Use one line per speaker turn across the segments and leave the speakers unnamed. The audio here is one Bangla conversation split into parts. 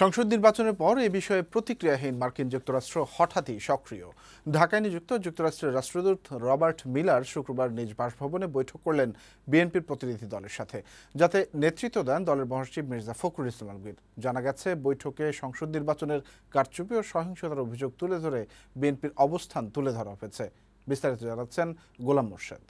সংসদ নির্বাচনের পর এ বিষয়ে প্রতিক্রিয়াহীন মার্কিন যুক্তরাষ্ট্র হঠাৎই সক্রিয়। ঢাকায় নিযুক্ত যুক্তরাষ্ট্রের রাষ্ট্রদূত রবার্ট মিলার শুক্রবার নিজ বাসভবনে বৈঠক করলেন বিএনপির প্রতিনিধি দলের সাথে, যাতে নেতৃত্ব দেন দলের মহাসচিব মির্জা ফখরুল ইসলাম আলমগীর। জানা গেছে, বৈঠকে সংসদ নির্বাচনের কারচুপি ও সহিংসতার অভিযোগ তুলে ধরে বিএনপির অবস্থান তুলে ধরা হয়েছে। বিস্তারিত জানাচ্ছেন গোলাম মোর্শেদ।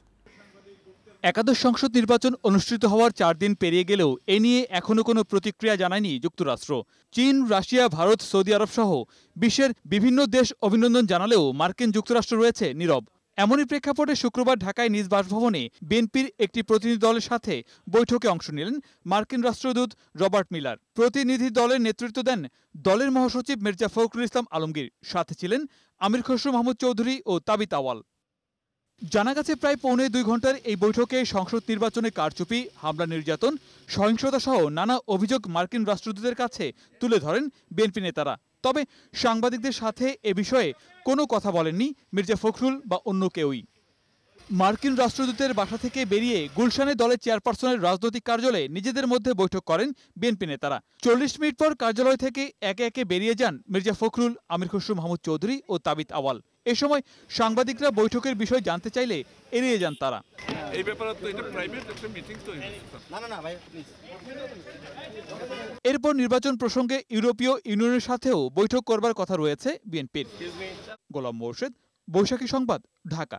একাদশ সংসদ নির্বাচন অনুষ্ঠিত হওয়ার চার দিন পেরিয়ে গেলেও এ নিয়ে এখনও কোনো প্রতিক্রিয়া জানায়নি যুক্তরাষ্ট্র। চীন, রাশিয়া, ভারত, সৌদি আরব সহ বিশ্বের বিভিন্ন দেশ অভিনন্দন জানালেও মার্কিন যুক্তরাষ্ট্র রয়েছে নীরব। এমনই প্রেক্ষাপটে শুক্রবার ঢাকায় নিজ বাসভবনে বিএনপির একটি প্রতিনিধি দলের সাথে বৈঠকে অংশ নিলেন মার্কিন রাষ্ট্রদূত রবার্ট মিলার। প্রতিনিধি দলের নেতৃত্ব দেন দলের মহাসচিব মির্জা ফখরুল ইসলাম আলমগীর। সাথে ছিলেন আমির খসরু মাহমুদ চৌধুরী ও তাবিত আওয়াল জানা গেছে প্রায় পৌনে দুই ঘণ্টার এই বৈঠকে সংসদ নির্বাচনে কারচুপি, হামলা নির্যাতন, সহিংসতা সহ নানা অভিযোগ মার্কিন রাষ্ট্রদূতের কাছে তুলে ধরেন বিএনপি নেতারা। তবে সাংবাদিকদের সাথে এ বিষয়ে কোনো কথা বলেননি মির্জা ফখরুল বা অন্য কেউই। মার্কিন রাষ্ট্রদূতের বাসা থেকে বেরিয়ে গুলশানে দলের চেয়ারপারসনের রাজনৈতিক কার্যালয়ে নিজেদের মধ্যে বৈঠক করেন বিএনপি নেতারা। চল্লিশ মিনিট পর কার্যালয় থেকে একে একে বেরিয়ে যান মির্জা ফখরুল আমির খসরু মাহমুদ চৌধুরী ও তাবিত আওয়াল। এ সময় সাংবাদিকরা বৈঠকের বিষয় জানতে চাইলে এড়িয়ে যান তারা।
এই ব্যাপারে তো এটা প্রাইভেট একটা মিটিং তো
না না না ভাই
এরপর নির্বাচন প্রসঙ্গে ইউরোপীয় ইউনিয়নের সাথেও বৈঠক করবার কথা রয়েছে বিএনপির। গোলাম মোর্শেদ বৈশাখী সংবাদ ঢাকা।